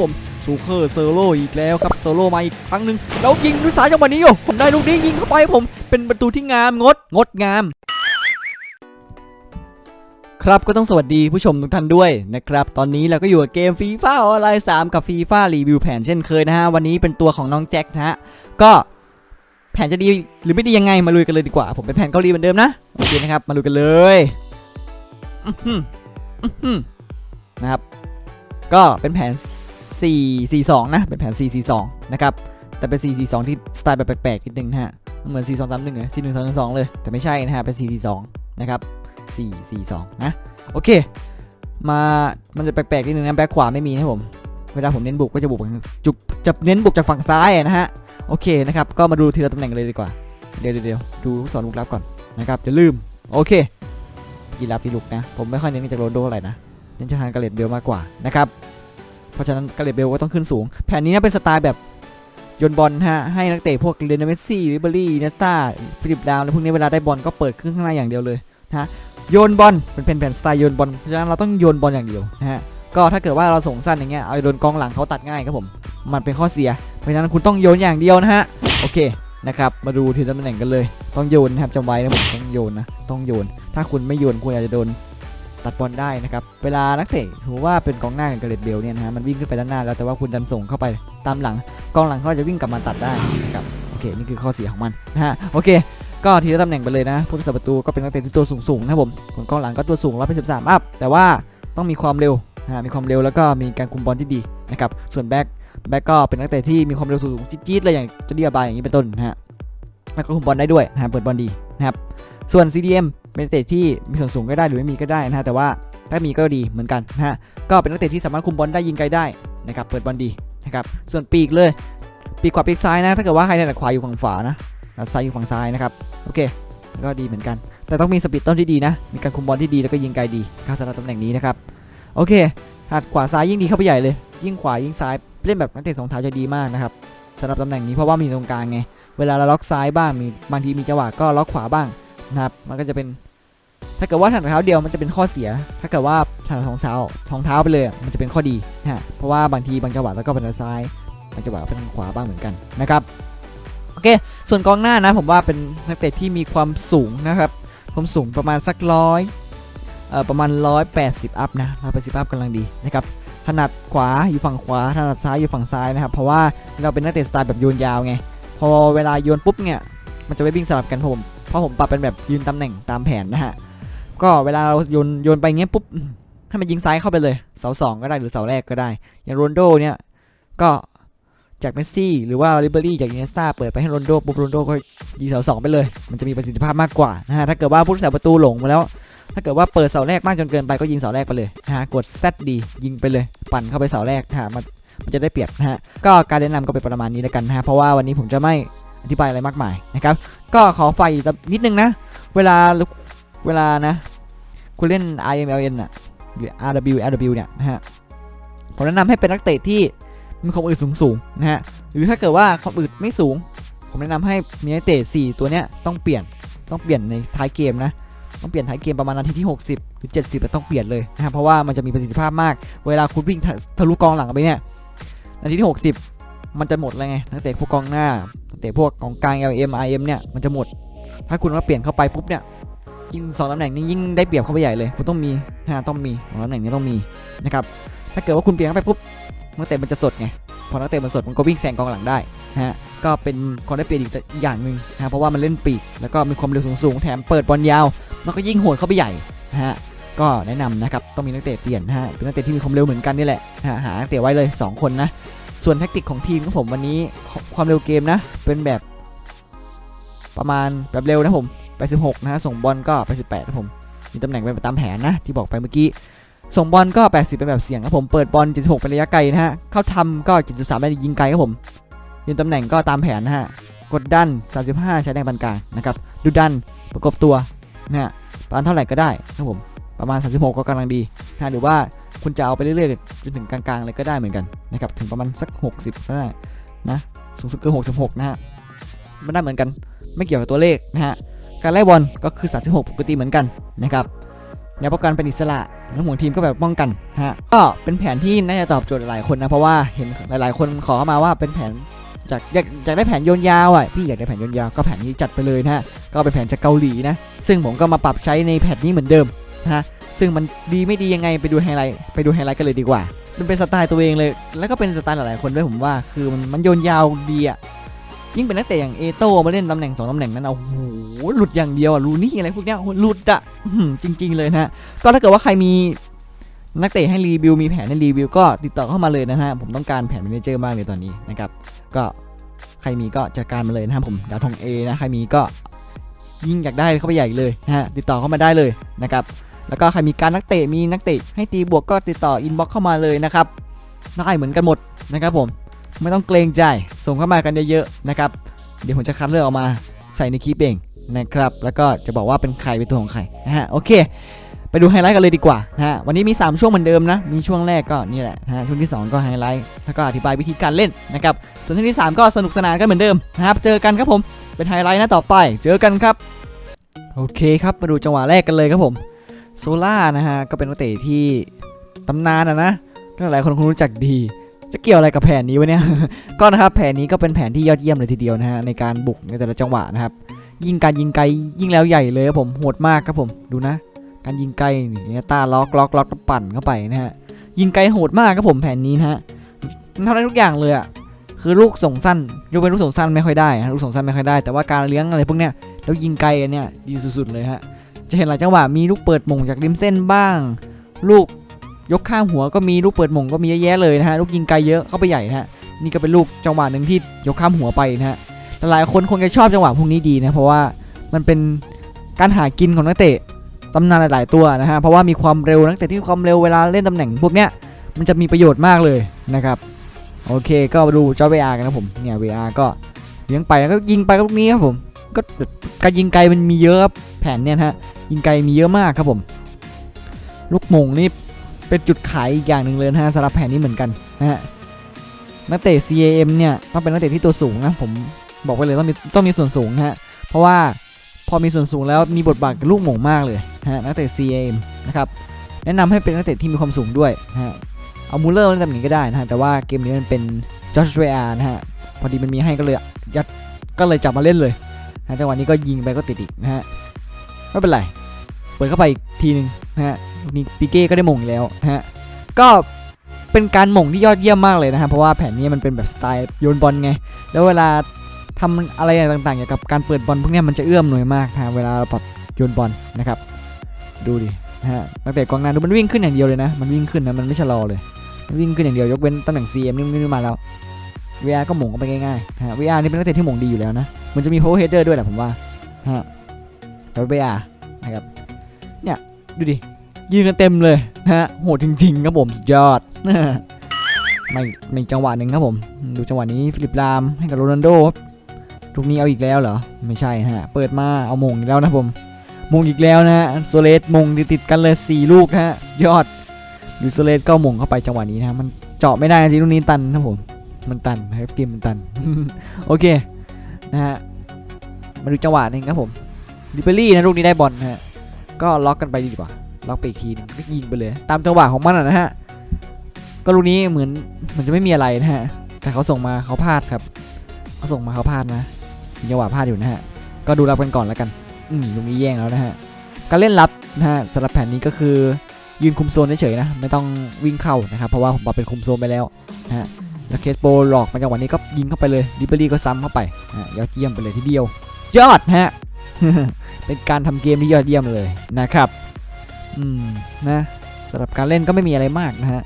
ผมซูเคอร์เซอร์โลอีกแล้วครับเซอร์โลมาอีกครั้งหนึ่งแล้วยิงด้วยสายจังหวะนี้โอ้ผมได้ลูกนี้ยิงเข้าไปผมเป็นประตูที่งามงดงดงาม ครับก็ต้องสวัสดีผู้ชมทุกท่านด้วยนะครับ ตอนนี้เราก็อยู่กับเกมฟีฟ่าออนไลน์3กับฟีฟ่ารีวิวแผนเช่นเคยนะฮะ วันนี้เป็นตัวของน้องแจ็คนะฮะ ก็แผนจะดีหรือไม่ดียังไงมาลุยกันเลยดีกว่า ผมเป็นแผนเกาหลีเหมือนเดิมนะโอเคนะครับมาลุยกันเลยนะครับก็เป็นแผน 4 4 2 นะ เป็นแผน 4 4 2 นะครับ แต่เป็น 4 4 2 ที่สไตล์แบบแปลกๆนิดนึงนะฮะ เหมือน 4 2 3 1เลย4 1 2 2เลย แต่ไม่ใช่นะฮะ เป็น 4 4 2 นะครับ 4 4 2 นะ โอเค มา มันจะแปลกๆนิดนึงนะแบ็คขวาไม่มีนะผม เวลาผมเน้นบุกก็จะบุกจุบจะเน้นบุกจากฝั่งซ้ายนะฮะ โอเคนะครับ ก็มาดูทีละตำแหน่งเลยดีกว่า เดี๋ยวเดี๋ยวดูลูกศรลูกรับก่อนนะครับจะลืม โอเคกีรับที่ลุกนะ ผมไม่ค่อยเน้นจากโรนโดอะไรนะเน้นจากทางกาเลตเบลมากกว่านะครับ เพราะฉะนั้นกาเลตเบลก็ต้องขึ้นสูง แผนนี้นะเป็นสไตล์แบบโยนบอลฮะให้นักเตะพวกเรนเมสซี่ริเบอรี่เนสตาฟิลิปดาวและพวกนี้เวลาได้บอลก็เปิดขึ้นข้างหน้าอย่างเดียวเลยนะฮะโยนบอลเป็นแผนสไตล์โยนบอลเพราะฉะนั้นเราต้องโยนบอลอย่างเดียวนะฮะก็ถ้าเกิดว่าเราส่งสั้นอย่างเงี้ยเอาโดนกองหลังเขาตัดง่ายครับผม มันเป็นข้อเสีย เพราะฉะนั้นคุณต้องโยนอย่างเดียวนะฮะโอเคนะครับมาดูทีละตำแหน่งกันเลย ต้องโยนนะครับจำไว้นะผมต้องโยนนะต้องโยน ถ้าคุณไม่โยนคุณอาจจะโดน ตัดบอลได้นะครับเวลานักเตะถือว่าเป็นกองหน้ากับเกเรตเบลเนี่ยนะฮะมันวิ่งขึ้นไปด้านหน้าแล้วแต่ว่าคุณดันส่งเข้าไปตามหลังกองหลังเขาจะวิ่งกลับมาตัดได้นะครับโอเคนี่คือข้อเสียของมันนะฮะโอเคก็ทีละตำแหน่งไปเลยนะผู้รักษาประตูก็เป็นนักเตะที่ตัวสูงๆนะผมส่วนกองหลังก็ตัวสูง113อัพแต่ว่าต้องมีความเร็วนะฮะมีความเร็วแล้วก็มีการคุมบอลที่ดีนะครับส่วนแบ็คแบ็คก็เป็นนักเตะที่มีความเร็วสูงจี๊ดๆเลยอย่างเจะเดียบายอย่างนี้เป็นต้นนะฮะแล้วก็คุมบอลได้ด้วยนะฮะเปิดบอลดีนะครับส่วน CDM เป็นนักเตะที่มีส่วนสูงก็ได้หรือไม่มีก็ได้นะฮะแต่ว่าถ้ามีก็ดีเหมือนกันนะฮะก็เป็นนักเตะที่สามารถคุมบอลได้ยิงไกลได้นะครับเปิดบอลดีนะครับส่วนปีกเลยปีกขวาปีกซ้ายนะถ้าเกิดว่าใครถนัดขวาอยู่ฝั่งขวานะแล้วซ้ายอยู่ฝั่งซ้ายนะครับโอเคก็ดีเหมือนกัน แต่ต้องมีสปีดต้นที่ดีนะ มีการคุมบอลที่ดีแล้วก็ยิงไกลดีครับสำหรับตำแหน่งนี้นะครับโอเคหัดขวาซ้ายยิ่งดีเข้าไปใหญ่เลย ยิ่งขวายิ่งซ้ายเล่นแบบนักเตะสองเท้าจะดีมากนะครับสำหรับตำแหน่งนี้เพราะว่ามีตรงกลางไงเวลาเราล็อกซ้ายบ้างมีบางทีมีจังหวะก็ล็อกขวาบ้าง นะครับมันก็จะเป็น ถ้าเกิดว่าถนัดเท้าเดียวมันจะเป็นข้อเสีย ถ้าเกิดว่าถนัดสองเท้าสองเท้าไปเลยมันจะเป็นข้อดีนะฮะเพราะว่าบางทีบางจังหวะแล้วก็เป็นทางซ้ายบางจังหวะเป็นทางขวาบ้างเหมือนกันนะครับโอเค ส่วนกองหน้านะผมว่าเป็นนักเตะที่มีความสูงนะครับความสูงประมาณสักร้อยเอ่อประมาณ 180 อัพนะ180อัพกำลังดีนะครับถนัดขวาอยู่ฝั่งขวาถนัดซ้ายอยู่ฝั่งซ้ายนะครับ เพราะว่าเราเป็นนักเตะสไตล์แบบโยนยาวไง พอเวลาโยนปุ๊บเนี่ย มันจะไม่วิ่งสลับกันผม เพราะผมปรับเป็นแบบยืนตำแหน่งตามแผนนะฮะ ก็เวลาเราโยนโยนไปเงี้ยปุ๊บให้มันยิงซ้ายเข้าไปเลย เสาสองก็ได้หรือเสาแรกก็ได้ อย่างโรนโดเนี่ยก็จากเมสซี่หรือว่าริเบอรี่จากอินเนสตาเปิดไปให้โรนโดปุ๊บโรนโดก็ยิงเสาสองไปเลย มันจะมีประสิทธิภาพมากกว่านะฮะถ้าเกิดว่าผู้รักษาประตูหลงมาแล้ว ถ้าเกิดว่าเปิดเสาแรกมากจนเกินไปก็ยิงเสาแรกไปเลยนะฮะกด Z ดียิงไปเลย ปั่นเข้าไปเสาแรกนะฮะมันมันจะได้เปรียบนะฮะก็การแนะนำก็เป็นประมาณนี้แล้วกันนะฮะเพราะว่าวันนี้ผมจะไม่ อธิบายอะไรมากมายนะครับ ก็ขอไฟนิดนึงนะ เวลาเวลานะคุณเล่น IMLN อะหรือ RW RW เนี่ยนะฮะผมแนะนำให้เป็นนักเตะที่มีความอึดสูงสูงๆนะฮะหรือถ้าเกิดว่าความอึดไม่สูง ผมแนะนำให้มีนักเตะ4ตัวเนี้ยต้องเปลี่ยนต้องเปลี่ยนในท้ายเกมนะต้องเปลี่ยนท้ายเกมประมาณนาทีที่ 60 หรือ 70แต่ต้องเปลี่ยนเลยนะครับเพราะว่ามันจะมีประสิทธิภาพมาก เวลาคุณวิ่งทะทะลุกองหลังไปเนี่ยนาทีที่ 60 มันจะหมดแล้วไงนักเตะพวกกองหน้า นักเตะพวกกองกลาง LM IM เนี่ยมันจะหมด ถ้าคุณมาเปลี่ยนเข้าไปปุ๊บเนี่ยยิ่งสองตำแหน่งนี้ยิ่งได้เปรียบเข้าไปใหญ่เลยคุณต้องมีนะต้องมีสองตำแหน่งนี้ต้องมีนะครับถ้าเกิดว่าคุณเปลี่ยนเข้าไปปุ๊บนักเตะมันจะสดไงพอนักเตะมันสดมันก็วิ่งแซงกองหลังได้นะฮะก็เป็นความได้เปรียบอีกอย่างหนึ่งนะเพราะว่ามันเล่นปีกแล้วก็มีความเร็วสูงๆแถมเปิดบอลยาวมันก็ยิ่งโหดเข้าไปใหญ่นะฮะก็แนะนำนะครับต้องมีนักเตะเปลี่ยนนะฮะเป็นนักเตะที่มีความเร็วเหมือนกันนี่แหละนะหานักเตะไว้เลย 2 คนนะ ส่วนแท็กติกของทีมของผมวันนี้ความเร็วเกมนะ เป็นแบบประมาณแบบเร็วนะผม86นะฮะส่งบอลก็ไป18นะผมมีตำแหน่งเป็นไปตามแผนนะที่บอกไปเมื่อกี้ส่งบอลก็ 80 เป็นแบบเสี่ยงครับผมเปิดบอล76เป็นระยะไกลนะฮะเข้าทำก็73เป็นยิงไกลครับผมยืนตำแหน่งก็ตามแผนนะฮะกดดัน 35 ใช้แรงปานกลางนะครับดูดันประกบตัวนะฮะประมาณเท่าไหร่ก็ได้ครับผมประมาณ 36 ก็กำลังดีนะหรือว่า คุณจะเอาไปเรื่อยๆจนถึงกลางๆเลยก็ได้เหมือนกันนะครับถึงประมาณสัก 60ก็ได้นะสูงสุดคือ66 นะฮะมันได้เหมือนกันไม่เกี่ยวกับตัวเลขนะฮะการไล่บอลก็คือ 36 ปกติเหมือนกันนะครับแนวป้องกันเป็นอิสระแล้วหัวทีมก็แบบป้องกันนะฮะก็เป็นแผนที่น่าจะตอบโจทย์หลายคนนะเพราะว่าเห็นหลาย ๆ คนขอเข้ามาว่าเป็นแผนจากอยากอยากได้แผนโยนยาวอะพี่อยากได้แผนโยนยาวก็แผนนี้จัดไปเลยนะฮะก็เป็นแผนจากเกาหลีนะซึ่งผมก็มาปรับใช้ในแผนนี้เหมือนเดิมนะฮะ ซึ่งมันดีไม่ดียังไงไปดูไฮไลท์ไปดูไฮไลท์กันเลยดีกว่า มันเป็นสไตล์ตัวเองเลย แล้วก็เป็นสไตล์หลายๆคนด้วยผมว่าคือมันมันโยนยาวดีอะยิ่งเป็นนักเตะอย่างเอโต้มาเล่นตำแหน่งสองตำแหน่งนั้นเอาโอ้โหหลุดอย่างเดียวอะรูนี่อะไรพวกเนี้ยหลุดอะจริง ๆ เลยนะฮะก็ถ้าเกิดว่าใครมีนักเตะให้รีวิวมีแผนให้รีวิวก็ติดต่อเข้ามาเลยนะฮะผมต้องการแผน m มนเจอร์มากเลยตอนนี้นะครับก็ใครมีก็จัดการมาเลยนะครับผมดาวทองเอนะใครมีก็ยิ่งอยากได้เข้าไปใหญ่เลยนะฮะติดต่อเข้ามาได้เลยนะครับ แล้วก็ใครมีการนักเตะมีนักเตะให้ตีบวกก็ติดต่ออินบ็อกเข้ามาเลยนะครับได้เหมือนกันหมดนะครับผมไม่ต้องเกรงใจส่งเข้ามากันเยอะๆนะครับเดี๋ยวผมจะคัดเลือกออกมาใส่ในคลิปเองนะครับแล้วก็จะบอกว่าเป็นใครเป็นตัวของใครนะฮะโอเค ไปดูไฮไลท์กันเลยดีกว่านะฮะวันนี้มี 3 ช่วงเหมือนเดิมนะ มีช่วงแรกก็นี่แหละนะฮะช่วงที่ 2 ก็ไฮไลท์แล้วก็อธิบายวิธีการเล่นนะครับส่วนช่วงที่ 3 ก็สนุกสนานกันเหมือนเดิมนะครับเจอกันครับผมเป็นไฮไลท์นะต่อไป เจอกันครับ โอเคครับมาดูจังหวะแรกกันเลยครับผม โซล่านะฮะ ก็เป็นนักเตะที่ตำนานอะนะหลายคนคงรู้จักดีจะเกี่ยวอะไรกับแผนนี้วะเนี่ย ก็นะครับแผนนี้ก็เป็นแผนที่ยอดเยี่ยมเลยทีเดียวนะฮะในการบุกในแต่ละจังหวะนะครับ ยิงการยิงไกลยิ่งแล้วใหญ่เลยครับผมโหดมากครับผมดูนะ การยิงไกลนี่ตาล็อกล็อกล็อกปั่นเข้าไปนะฮะยิงไกลโหดมากครับผมแผนนี้นะฮะทำได้ทุกอย่างเลยอะคือลูกส่งสั้นยกเป็นลูกส่งสั้นไม่ค่อยได้นะลูกส่งสั้นไม่ค่อยได้แต่ว่าการเลี้ยงอะไรพวกเนี้ยแล้วยิงไกลอันเนี้ยดีสุดๆเลยฮะ จะเห็นหลายจังหวะมีลูกเปิดมงจากริมเส้นบ้าง ลูกยกข้างหัวก็มีลูกเปิดมงก็มีเยอะแยะเลยนะฮะลูกยิงไกลเยอะเข้าไปใหญ่นะฮะนี่ก็เป็นลูกจังหวะหนึ่งที่ยกข้ามหัวไปนะฮะหลายคนคงจะชอบจังหวะพวกนี้ดีนะเพราะว่ามันเป็นการหากินของนักเตะตำนานหลาย ๆ ตัวนะฮะเพราะว่ามีความเร็วนักเตะที่มีความเร็วเวลาเล่นตำแหน่งพวกเนี้ยมันจะมีประโยชน์มากเลยนะครับโอเคก็มาดูจอ VR กันนะผมเนี่ย VR ก็เลี้ยงไปแล้วก็ยิงไปก็ลูกนี้ครับผม ก็การยิงไกลมันมีเยอะครับแผนเนี่ยฮะยิงไกลมีเยอะมากครับผม ลูกมงนี่เป็นจุดขายอีกอย่างหนึ่งเลยนะฮะสำหรับแผนนี้เหมือนกันนะฮะนักเตะ CAM เนี่ยต้องเป็นนักเตะที่ตัวสูงนะผมบอกไปเลยต้องมีต้องมีส่วนสูงนะฮะเพราะว่าพอมีส่วนสูงแล้วมีบทบาทกับลูกหม่งมากเลยนะฮะนักเตะ CAM นะครับแนะนำให้เป็นนักเตะที่มีความสูงด้วยนะฮะเอามูลเลอร์เล่นตำแหน่งนี้ก็ได้นะฮะแต่ว่าเกมนี้มันเป็นจอร์จเวียนะฮะพอดีมันมีให้ก็เลยยัดก็เลยจับมาเล่นเลย นะจังหวะนี้ก็ยิงไปก็ติดอีกนะฮะไม่เป็นไร เปิดเข้าไปอีกทีหนึงนะฮะนี่ปิเก้ก็ได้มงแล้วนะฮะก็เป็นการหม่งที่ยอดเยี่ยมมากเลยนะฮะเพราะว่าแผนนี้มันเป็นแบบสไตล์โยนบอลไง แล้วเวลาทำอะไรต่างๆเกี่ยวกับการเปิดบอลพวกนี้มันจะเอื้อมหน่วยมากนะเวลาเราปรับโยนบอลนะครับ ดูดินะฮะนักเตะกองหน้าดูมันวิ่งขึ้นอย่างเดียวเลยนะ มันวิ่งขึ้นนะมันไม่ชะลอเลย วิ่งขึ้นอย่างเดียวยกเว้นตำแหน่ง CM นี่นี่มาแล้ว VR ก็หม่งเข้าไปง่ายๆนะฮะ VR นี่เป็นนักเตะที่หม่งดีอยู่แล้วนะ มันจะมี power header ด้วยแหละผมว่านะฮะแล้ว VR นะครับเนี่ยดูดิยืนกันเต็มเลยนะฮะโหดจริงๆครับผมสุดยอดไม่ไม่จังหวะหนึ่งครับผม ดูจังหวะนี้ฟิลิปลามให้กับโรนัลโดครับลูกนี้เอาอีกแล้วเหรอ ไม่ใช่ฮะ เปิดมาเอามงอีกแล้วนะผมมงอีกแล้วนะฮะโซเลสมงติดติดๆกันเลย 4 ลูกฮะสุดยอดดูโซเลสก็มงเข้าไปจังหวะนี้นะฮะมันเจาะไม่ได้จริงลูกนี้ตันนะผม มันตันนะครับเกมมันตัน โอเคนะฮะมาดูจังหวะหนึ่งครับผมลิเบอรี่นะลูกนี้ได้บอลนะฮะก็ล็อกกันไปดีกว่าล็อกไปอีกทีนึงก็ยิงไปเลย ตามจังหวะของมันนะฮะก็ลูกนี้เหมือนมันจะไม่มีอะไรนะฮะแต่เขาส่งมาเขาพลาดครับเขาส่งมาเขาพลาดนะมีจังหวะพลาดอยู่นะฮะก็ดูรับกันก่อนแล้วกันอืมตรงนี้แย่งแล้วนะฮะการเล่นรับนะฮะสำหรับแผนนี้ก็คือยืนคุมโซนเฉยๆนะ ไม่ต้องวิ่งเข้านะครับ เพราะว่าผมปรับเป็นคุมโซนไปแล้ว แล้วเคสโปหลอกมาจังหวะนี้ก็ยิงเข้าไปเลยดิเบอรี่ก็ซ้ำเข้าไปนะฮะยอดเยี่ยมไปเลยทีเดียว ยอดฮะเป็นการทำเกมที่ยอดเยี่ยมเลยนะครับ อืมนะสำหรับการเล่นก็ไม่มีอะไรมากนะฮะ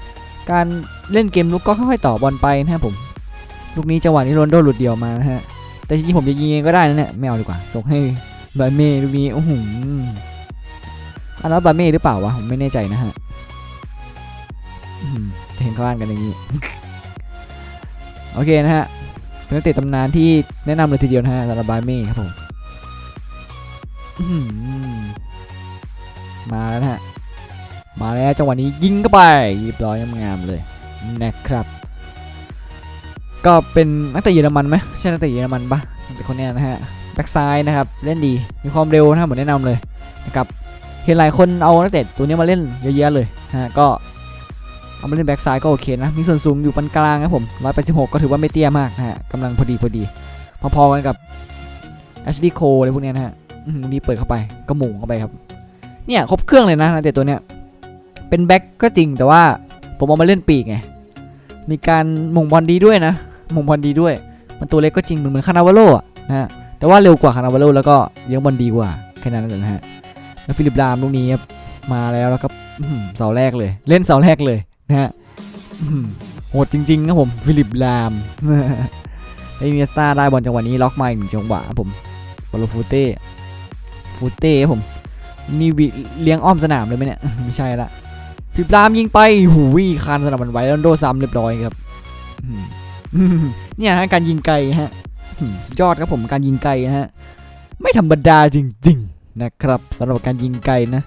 การเล่นเกมลุกก็ค่อยๆต่อบอลไปนะครับผมลูกนี้จังหวะนี้โรนโดหลุดเดียวมานะฮะแต่จริงๆผมจะยิงเองก็ได้นะเนี่ยไม่เอาดีกว่าส่งให้บาเม่ลูกนี้โอ้โหอันนั้นบาเม่หรือเปล่าวะผมไม่แน่ใจนะฮะเห็นเขาอ่านกันอย่างนี้ โอเคนะฮะเป็นนักเตะตำนานที่แนะนำเลยทีเดียวนะฮะสำหรับบาเม่ครับผมมาแล้วนะฮะ มาแล้วจังหวะนี้ยิงเข้าไปเรียบร้อยงามๆเลยนะครับ ก็เป็นนักเตะเยอรมันไหมใช่นักเตะเยอรมันปะเป็นคนเนี้ยนะฮะแบ็กซ้ายนะครับเล่นดีมีความเร็วนะครับผมแนะนำเลยนะครับเห็นหลายคนเอานักเตะตัวนี้มาเล่นเยอะแยะเลยนะฮะก็ เอามาเล่นแบ็กซ้ายก็โอเคนะ มีส่วนสูงอยู่ปานกลางครับผม186ก็ถือว่าไม่เตี้ยมากนะฮะกำลังพอดีพอดี พอๆกันกับ HD c o อะไรพวกนี้นะฮะนี่เปิดเข้าไปก็หมุงเข้าไปครับ เนี่ยครบเครื่องเลยนะนักเตะตัวเนี้ย เป็นแบ็กก็จริงแต่ว่าผมเอามาเล่นปีกไง มีการหม่งบอลดีด้วยนะหม่งบอลดีด้วย มันตัวเล็กก็จริงเหมือนเหมือนคานาวาโลอะนะฮะ แต่ว่าเร็วกว่าคานาวาโลแล้วก็เลี้ยงบอลดีกว่าแค่นั้นเองนะฮะ แล้วฟิลิปลามลูกนี้มาแล้วแล้วก็เสาแรกเลย เล่นเสาแรกเลย นะฮะอื้อหือโหดจริงๆครับผมฟิลิปลามไอเนียสตาได้บอลจังหวะนี้ล็อกมาอีกหนึ่งจังหวะผมบอลฟูเต้ฟูเต้ผมนี่วิเลี้ยงอ้อมสนามเลยไหมเนี่ยไม่ใช่ละฟิลิปลามยิงไปหูวิคานสนามมันไว้แล้วโดซ้ำเรียบร้อยครับเนี่ยฮะการยิงไกลฮะยอดครับผมการยิงไกลนะฮะไม่ธรรมดาจริง ๆ นะครับสำหรับการยิงไกลนะ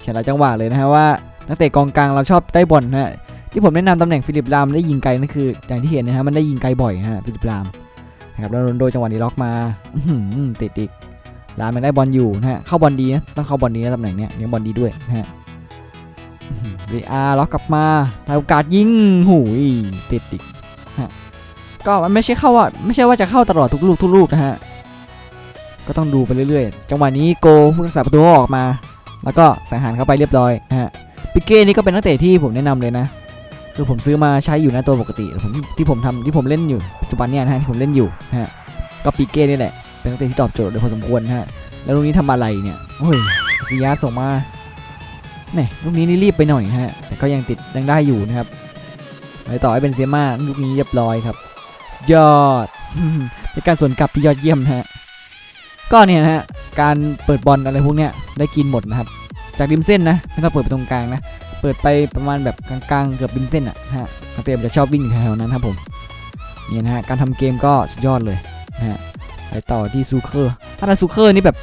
เขียนหลายจังหวะเลยนะฮะว่า นักเตะกองกลางเราชอบได้บอลนะฮะที่ผมแนะนำตำแหน่งฟิลิปลามได้ยิงไกลนั่นคืออย่างที่เห็นนะฮะมันได้ยิงไกลบ่อยนะฮะฟิลิปลามนะครับแล้วโรนโดจังหวะนี้ล็อกมาติดอีกลามยังได้บอลอยู่นะฮะเข้าบอลดีนะต้องเข้าบอลดีนะตำแหน่งเนี้ยเลี้ยงบอลดีด้วยนะฮะวีอาร์ล็อกกลับมาได้โอกาสยิงหูยติดอีกฮะก็มันไม่ใช่เข้าว่าไม่ใช่ว่าจะเข้าตลอดทุกลูกทุกลูกนะฮะก็ต้องดูไปเรื่อยๆ จังหวะนี้โกผู้รักษาประตูออกมา แล้วก็สังหารเข้าไปเรียบร้อยนะฮะ ปิเก้นี่ก็เป็นนักเตะที่ผมแนะนำเลยนะ คือผมซื้อมาใช้อยู่นะตัวปกติผมที่ผมทำที่ผมเล่นอยู่ปัจจุบันเนี่ยนะฮะที่ผมเล่นอยู่นะฮะก็ปิเก้นี่แหละเป็นนักเตะที่ตอบโจทย์โดยพอสมควรนะฮะแล้วลูกนี้ทำอะไรเนี่ยโอ้ยซียาส่งมาแหม่ยลูกนี้นี่รีบไปหน่อยนะฮะแต่ก็ยังติดยังได้อยู่นะครับไปต่อให้เป็นเซียมาลูกนี้เรียบร้อยครับยอดเป็นการสวนกลับที่ยอดเยี่ยมนะฮะก็เนี่ยนะฮะการเปิดบอลอะไรพวกเนี้ยได้กินหมดนะครับ จากริมเส้นนะไม่ต้องเปิดไปตรงกลางนะ เปิดไปประมาณแบบกลางๆเกือบริมเส้นอะนะฮะนักเตะมันจะชอบวิ่งแถวๆนั้นครับผมเนี่ยนะฮะการทำเกมก็สุดยอดเลยนะฮะไปต่อที่ซูเคอร์ถ้าซูเคอร์นี่แบบ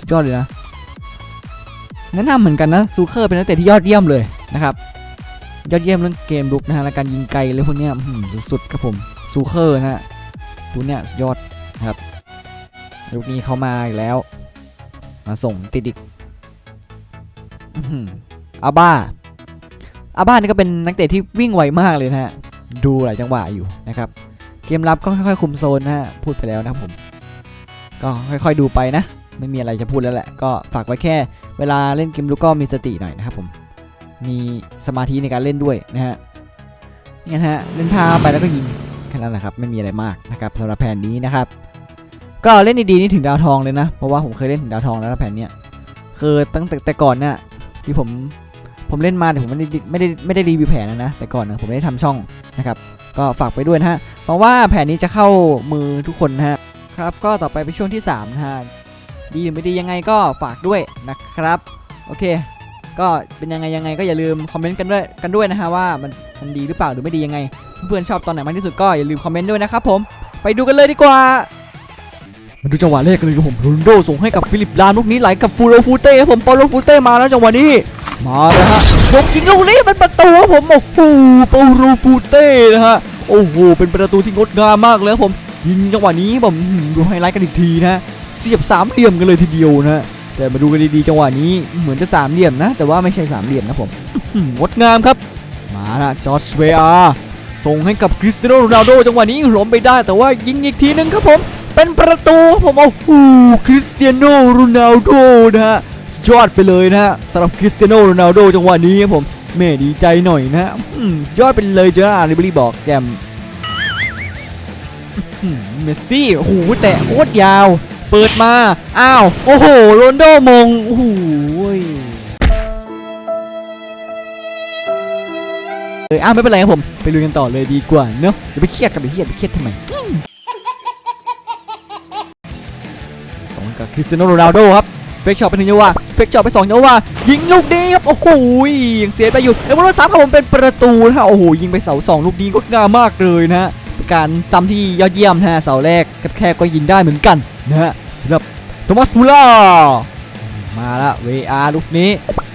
สุดยอดเลยนะแนะนำเหมือนกันนะซูเคอร์เป็นนักเตะที่ยอดเยี่ยมเลยนะครับยอดเยี่ยมเรื่องเกมลุกนะฮะและการยิงไกลเลยพวกเนี้ยสุดๆครับผมซูเคอร์นะฮะตัวเนี้ยสุดยอดครับลูกนี้เข้ามาอีกแล้ว มาส่งติดอีก อาบ้าอาบ้านี่ก็เป็นนักเตะที่วิ่งไวมากเลยนะฮะ ดูหลายจังหวะอยู่นะครับ เกมรับก็ค่อยๆคุมโซนนะฮะ พูดไปแล้วนะครับผม ก็ค่อยๆดูไปนะ ไม่มีอะไรจะพูดแล้วแหละ ก็ฝากไว้แค่ เวลาเล่นเกมลุกก็มีสติหน่อยนะครับผม มีสมาธิในการเล่นด้วยนะฮะนี่นะฮะ เล่นท่าไปแล้วก็ยิงแค่นั้นแหละครับ ไม่มีอะไรมากนะครับสำหรับแผนนี้นะครับ ก็เล่นดีๆนี่ถึงดาวทองเลยนะ เพราะว่าผมเคยเล่นถึงดาวทองแล้วนะแผนเนี้ยคือตั้งแต่แต่ก่อนเนี่ย ที่ผมผมเล่นมาแต่ผมไม่ได้ไม่ได้ไม่ได้รีวิวแผนนะนะแต่ก่อนนะผมไมได้ทำช่องนะครับก็ฝากไปด้วยนะฮะเพราะว่าแผนนี้จะเข้ามือทุกคนนะฮะครับก็ต่อไปเป็นช่วงที่สามนะฮะดีหรือไม่ดียังไงก็ฝากด้วยนะครับโอเค ก็เป็นยังไงยังไงก็อย่าลืมคอมเมนต์กันด้วยกันด้วยนะฮะว่ามันมันดีหรือเปล่าหรือไม่ดียังไง เพื่อนชอบตอนไหนมากที่สุดก็อย่าลืมคอมเมนต์ด้วยนะครับผมไปดูกันเลยดีกว่า มาดูจังหวะแรกกันเลยครับผมโรนโดส่งให้กับฟิลิปลามลูกนี้ไหลกับฟูโรฟูเต้ครับผมปอโลฟูเต้มาแล้วจังหวะนี้ มาแล้วฮะยกยิงลูกนี้เป็นประตูครับผมโอ้โหปอโลฟูเต้นะฮะโอ้โหเป็นประตูที่งดงามมากเลยครับผมยิงจังหวะนี้ผมดูไฮไลท์กันอีกทีนะเสียบสามเหลี่ยมกันเลยทีเดียวนะแต่มาดูกันดีๆจังหวะนี้เหมือนจะสามเหลี่ยมนะ แต่ว่าไม่ใช่สามเหลี่ยมนะผมงดงามครับ มาละจอร์จเวอาส่งให้กับคริสเตียโนโรนัลโดจังหวะนี้ล้มไปได้แต่ว่ายิงอีกทีนึงครับผม เป็นประตูผมโอ้โหคริสเตียโนโรนัลโดนะฮะสุดยอดไปเลยนะฮะสำหรับคริสเตียโนโรนัลโดจังหวะนี้ครับผมแม่ดีใจหน่อยนะฮะสุดยอดไปเลยเจ้าลิเบอรี่บอกแจมเมสซี่โอ้โหแต่โคตรยาว เปิดมา อ้าว โอ้โหโรนโดมงโอ้โหยเอออ้าวไม่เป็นไรครับผม ไปลุยกันต่อเลยดีกว่าเนอะอย่าไปเครียดกันไปเครียดไปเครียดทำไม กับคริสเตียโนโรนัลโดครับเฟกช็อตไปหนึ่งจังหวะเฟกช็อตไปสองจังหวะยิงลูกนี้ครับโอ้โหยยังเสียไปอยู่แล้วบอลซ้ำครับผมเป็นประตูนะฮะโอ้โหยิงไปเสาสองลูกนี้งดงามมากเลยนะฮะการซ้ำที่ยอดเยี่ยมนะฮะเสาแรกแคบๆก็ยิงได้เหมือนกันนะฮะโทมัสมูล่ามาละ VR ลูกนี้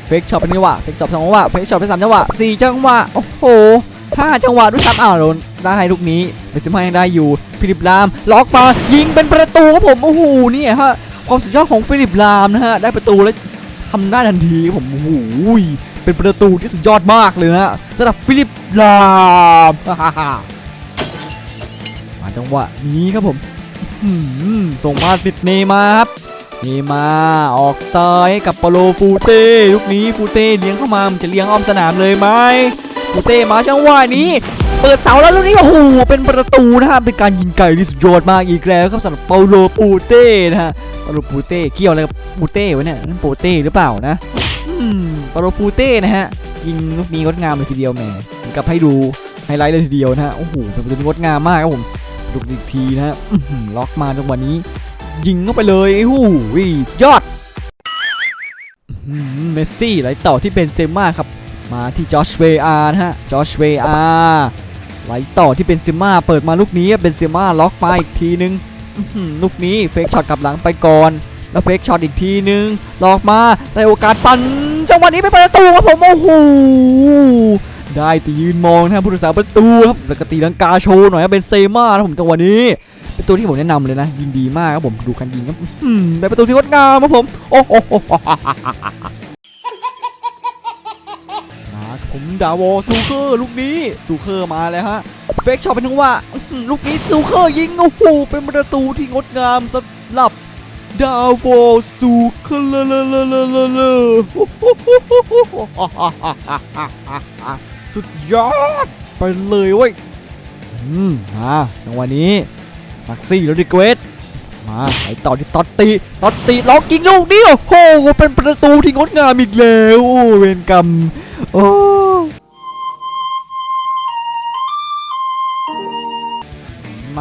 เฟกช็อตเป็นจังหวะเฟกช็อตสองจังหวะเฟกช็อตเป็นสามจังหวะสี่จังหวะโอ้โหห้าจังหวะด้วยซ้ำอ้าวโดนได้ลูกนี้เป็นสิบห้ายังได้อยู่ฟิลิปลามล็อกมายิงเป็นประตูครับผมโอ้โหเนี่ยฮะ ความสุดยอดของฟิลิปลามนะฮะได้ประตูแล้วทำได้ทันทีผมโอ้โหเป็นประตูที่สุดยอดมากเลยนะสำหรับฟิลิปลามมาจังหวะนี้ครับผมส่งมาติดเนมาครับเนมาออกซ้ายให้กับปโลฟูเต้ลูกนี้ฟูเต้เลี้ยงเข้ามามันจะเลี้ยงอ้อมสนามเลยไหมฟูเต้มาจังหวะนี้ เปิดเสาแล้วลูกนี้โอ้โหเป็นประตูนะครับเป็นการยิงไก่ที่สุดยอดมากอีกแล้วครับสำหรับเปาโลปูเต้นะฮะเปาโลปูเต้เกี่ยวอะไรกับปูเต้วะเนี่ยนั่นโปเต้หรือเปล่านะเปาโลปูเต้นะฮะยิงลูกนี้งดงามเลยทีเดียวแหมถึงกับให้ดูไฮไลท์เลยทีเดียวนะฮะโอ้โหเป็นประตูงดงามมากครับผมดูอีกทีนะฮะล็อกมาจังหวะนี้ ยิงเข้าไปเลยโอ้โหสุดยอดเมสซี่ไหลต่อที่เป็นเซมม่าครับ มาที่จอชเวอาร์นะฮะจอชเวอาร์ ไหลต่อที่เป็นซิม่าเปิดมาลูกนี้เป็นซิม่าล็อกมาอีกทีนึงลูกนี้เฟกช็อตกลับหลังไปก่อน แล้วเฟกช็อตอีกทีนึงหลอกมาได้โอกาสปั่นจังหวะนี้เป็นประตูครับผมโอ้โหได้แต่ยืนมองนะครับผู้รักษาประตูครับแล้วก็ตีลังกาโชว์หน่อยเป็นเซม่านะผมจังหวะนี้ เป็นตัวที่ผมแนะนำเลยนะ ยิงดีมากครับผมดูกันยิงครับเป็นประตูที่งดงามครับผม โอ้โห ผมดาวอซูเคอร์ลูกนี้ซูเคอร์มาแล้วฮะเฟกช็อตเป็นทั้งว่าลูกนี้ซูเคอร์ยิงโอ้โหเป็นประตูที่งดงามสำหรับดาวอซูเคอร์เลเลเลเลเลเลสุดยอด ไปเลยเว้ยอืมมาจังหวะนี้มักซี่แล้วดิเกวตมาไปต่อที่ตอตติตอตติล็อกยิงลูกนี้โอ้โหเป็นประตูที่งดงามอีกแล้วเวรกรรมโอ้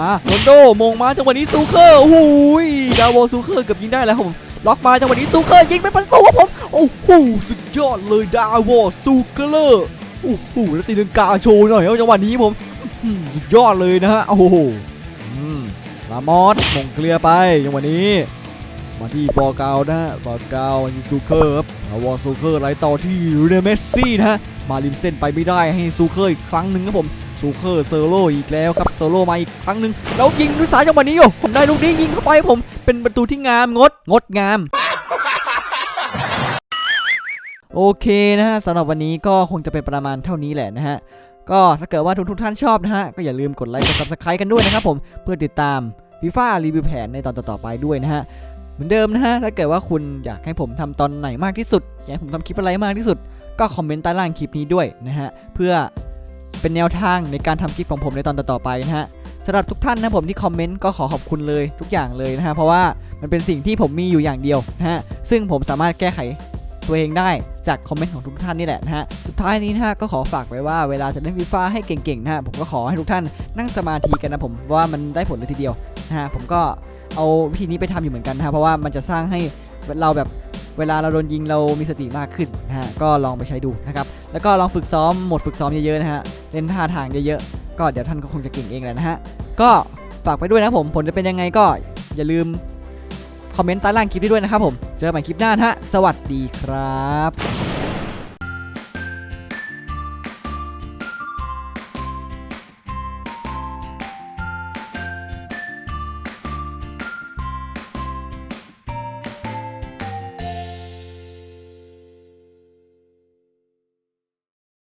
มาโรนโดมงมาจังหวะนี้ซูเคอร์โอ้โหยดาวโวซูเคอร์เกือบยิงได้แล้วครับผมล็อกมาจังหวะนี้ซูเคอร์ยิงเป็นประตูครับผมโอ้โหสุดยอดเลยดาวโวซูเคอร์โอ้โหแล้วตีลังกาโชว์หน่อยครับจังหวะนี้ผมสุดยอดเลยนะฮะโอ้โหมลามอสมงเคลียร์ไปจังหวะนี้ มาที่ฟอร์เกานะฮะฟอร์เกายิงซูเคอร์ครับเอาวอลซูเคอร์ไหลต่อที่เรเมสซี่นะฮะมาริมเส้นไปไม่ได้ให้ซูเคอร์อีกครั้งหนึ่งครับผม ซูเคอร์เซอร์โลอีกแล้วครับเซอร์โลมาอีกครั้งหนึ่งแล้วยิงด้วยสายจังหวะนี้โอ้ผมได้ลูกนี้ยิงเข้าไปครับผม เป็นประตูที่งามงดงดงามโอเคนะฮะสำหรับวันนี้ก็คงจะเป็นประมาณเท่านี้แหละนะฮะก็ถ้าเกิดว่าทุกทุกท่านชอบนะฮะ ก็อย่าลืมกดไลค์กด subscribe กันด้วยนะครับผมเพื่อติดตามฟีฟ่ารีวิวแผนในตอนต่อๆไปด้วยนะฮะเหมือนเดิมนะฮะถ้าเกิดว่าคุณอยากให้ผมทำตอนไหนมากที่สุดอยากให้ผมทำคลิปอะไรมากที่สุด ก็คอมเมนต์ใต้ล่างคลิปนี้ด้วยนะฮะเพื่อ เป็นแนวทางในการทำคลิปของผมในตอนต่อๆไปนะฮะสำหรับทุกท่านนะผมที่คอมเมนต์ก็ขอขอบคุณเลยทุกอย่างเลยนะฮะเพราะว่ามันเป็นสิ่งที่ผมมีอยู่อย่างเดียวนะฮะซึ่งผมสามารถแก้ไขตัวเองได้จากคอมเมนต์ของทุกท่านนี่แหละนะฮะสุดท้ายนี้นะฮะก็ขอฝากไว้ว่าเวลาจะเล่นฟีฟ่าให้เก่งๆนะฮะผมก็ขอให้ทุกท่านนั่งสมาธิกันนะผมว่ามันได้ผลเลยทีเดียวนะฮะผมก็เอาวิธีนี้ไปทำอยู่เหมือนกันนะฮะเพราะว่ามันจะสร้างให้เราแบบเวลาเราโดนยิงเรามีสติมากขึ้นนะฮะก็ลองไปใช้ดูนะครับ แล้วก็ลองฝึกซ้อมหมดฝึกซ้อมเยอะๆนะฮะเล่นท่าทางเยอะๆก็เดี๋ยวท่านก็คงจะเก่งเองแหละนะฮะก็ฝากไปด้วยนะผมผลจะเป็นยังไงก็อย่าลืมคอมเมนต์ใต้ล่างคลิปนี้ด้วยนะครับผมเจอกันใหม่คลิปหน้านะฮะสวัสดีครับ